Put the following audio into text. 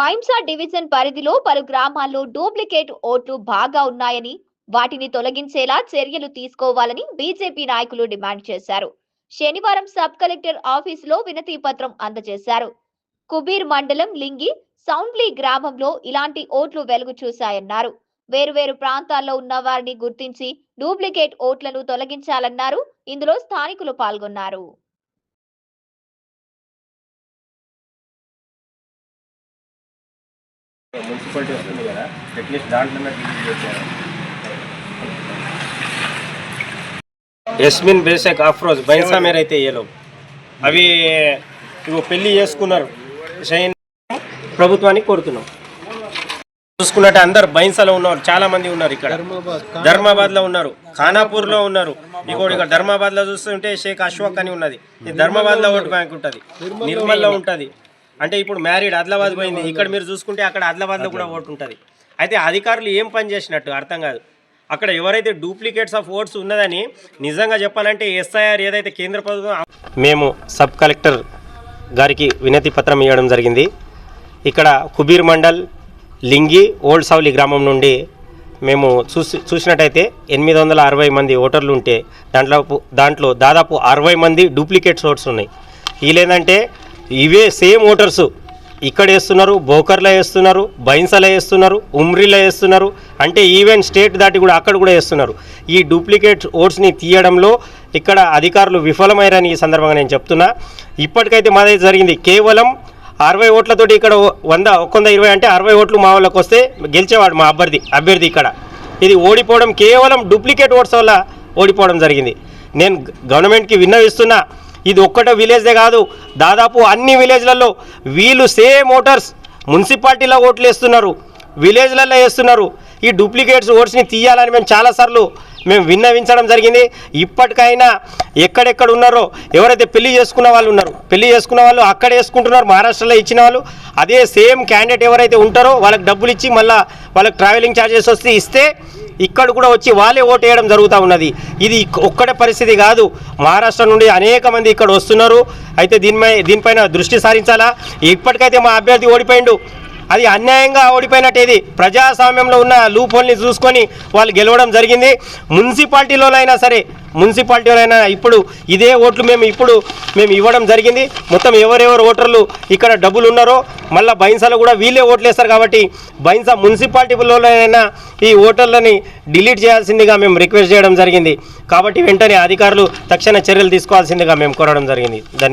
మైంసా division పరిధిలో పలు గ్రామాల్లో డూప్లికేట్ ఓట్లు బాగా ఉన్నాయని వాటిని తొలగించేలా చర్యలు తీసుకోవాలని బీజేపీ నాయకులు డిమాండ్ చేశారు. శనివారం సబ్ కలెక్టర్ ఆఫీసులో వినతి పత్రం అందజేశారు. కుబీర్ మండలం లింగి సౌండ్లీ గ్రామంలో ఇలాంటి ఓట్లు వెలుగు చూశాయన్నారు. వేరువేరు ప్రాంతాల్లో ఉన్న వారిని గుర్తించి డూప్లికేట్ ఓట్లను తొలగించాలన్నారు. ఇందులో స్థానికులు పాల్గొన్నారు. మున్సిపాలిటీ వస్తుంది కదా అట్లీస్ట్ దాంట్లో డిలీట్ చేశారు. ఎస్మిన్ బేషక్ ఆఫ్రోజ్ బైన్సా మేర అయితే ఏలో. అవి ఇగో పెళ్ళి చేసుకున్నారు. షైన్ ప్రభుత్వానికి కోరుతున్నాం. చూసుకున్నట్టు అందరు బైన్సాలో ఉన్నారు చాలా మంది ఉన్నారు ఇక్కడ. ధర్మాబాద్లో ఉన్నారు ఖానాపూర్లో ఉన్నారు. ఇంకోటి ఇక్కడ ధర్మాబాద్లో చూస్తుంటే షేక్ అశ్వక్ అని ఉన్నది. ధర్మాబాద్లో ఓటు బ్యాంక్ ఉంటది. నిర్మల్లో ఉంటది. అంటే ఇప్పుడు మ్యారీడ్ ఆదిలాబాద్ పోయింది. ఇక్కడ మీరు చూసుకుంటే అక్కడ ఆదిలాబాద్లో కూడా ఓటు ఉంటది. అయితే అధికారులు ఏం పని చేసినట్టు? అర్థం కాదు. అక్కడ ఎవరైతే డూప్లికేట్స్ ఆఫ్ ఓట్స్ ఉన్నదని నిజంగా చెప్పాలంటే ఎస్ఐఆర్ ఏదైతే కేంద్ర ప్రభుత్వం మేము సబ్ కలెక్టర్ గారికి వినతి పత్రం ఇవ్వడం జరిగింది. ఇక్కడ కుబీర్ మండల్ లింగి ఓల్డ్ సౌలి గ్రామం నుండి మేము చూసి చూసినట్టయితే ఎనిమిది వందల అరవై మంది ఓటర్లు ఉంటే దాంట్లో దాంట్లో దాదాపు అరవై మంది డూప్లికేట్స్ ఓట్స్ ఉన్నాయి. వీళ్ళేంటంటే ఇవే సేమ్ ఓటర్స్. ఇక్కడ వేస్తున్నారు బోకర్లో వేస్తున్నారు బైన్సలో వేస్తున్నారు ఉమ్రిలో వేస్తున్నారు అంటే ఈవెన్ స్టేట్ దాటి కూడా అక్కడ కూడా వేస్తున్నారు. ఈ డూప్లికేట్ ఓట్స్ని తీయడంలో ఇక్కడ అధికారులు విఫలమయ్యారని ఈ సందర్భంగా నేను చెప్తున్నా. ఇప్పటికైతే మాదే జరిగింది. కేవలం అరవై ఓట్లతోటి ఇక్కడ వంద వంద ఇరవై అంటే అరవై ఓట్లు మా వాళ్ళకి వస్తే గెలిచేవాడు మా అభ్యర్థి అభ్యర్థి ఇక్కడ. ఇది ఓడిపోవడం కేవలం డూప్లికేట్ ఓట్స్ వల్ల ఓడిపోవడం జరిగింది. నేను గవర్నమెంట్కి విన్నవిస్తున్నా. ఇది ఒక్కటే విలేజ్దే కాదు. దాదాపు అన్ని విలేజ్లలో వీళ్ళు సేమ్ ఓటర్స్ మున్సిపాలిటీలో ఓట్లు వేస్తున్నారు విలేజ్లలో వేస్తున్నారు. ఈ డూప్లికేట్స్ ఓట్స్ని తీయాలని మేము చాలాసార్లు మేము విన్నవించడం జరిగింది. ఇప్పటికైనా ఎక్కడెక్కడ ఉన్నారో ఎవరైతే పెళ్ళి చేసుకున్న వాళ్ళు ఉన్నారు పెళ్ళి చేసుకున్న వాళ్ళు అక్కడ వేసుకుంటున్నారు మహారాష్ట్రలో ఇచ్చిన వాళ్ళు అదే సేమ్ క్యాండిడేట్ ఎవరైతే ఉంటారో వాళ్ళకి డబ్బులు ఇచ్చి మళ్ళీ వాళ్ళకి ట్రావెలింగ్ ఛార్జెస్ వస్తే ఇస్తే ఇక్కడ కూడా వచ్చి వాళ్ళే ఓటు వేయడం జరుగుతూ ఉన్నది. ఇది ఒక్కడే పరిస్థితి కాదు. మహారాష్ట్ర నుండి అనేక మంది ఇక్కడ వస్తున్నారు. అయితే దీనిపై దీనిపైన దృష్టి సారించాలా? ఇప్పటికైతే మా అభ్యర్థి ఓడిపోయిండు. అది అన్యాయంగా ఓడిపోయినట్టు ఇది ప్రజాస్వామ్యంలో ఉన్న లూపోల్ని చూసుకొని వాళ్ళు గెలవడం జరిగింది. మున్సిపాలిటీలో అయినా సరే మున్సిపాలిటీలో అయినా ఇప్పుడు ఇదే ఓట్లు మేము ఇప్పుడు మేము ఇవ్వడం జరిగింది. మొత్తం ఎవరెవరు ఓటర్లు ఇక్కడ డబ్బులు ఉన్నారో మళ్ళీ బైన్సాలో కూడా వీళ్ళే ఓట్లు వేస్తారు కాబట్టి బైన్సా మున్సిపాలిటీలోనైనా ఈ ఓటర్లని డిలీట్ చేయాల్సిందిగా మేము రిక్వెస్ట్ చేయడం జరిగింది. కాబట్టి వెంటనే అధికారులు తక్షణ చర్యలు తీసుకోవాల్సిందిగా మేము కోరడం జరిగింది. ధన్యవాదాలు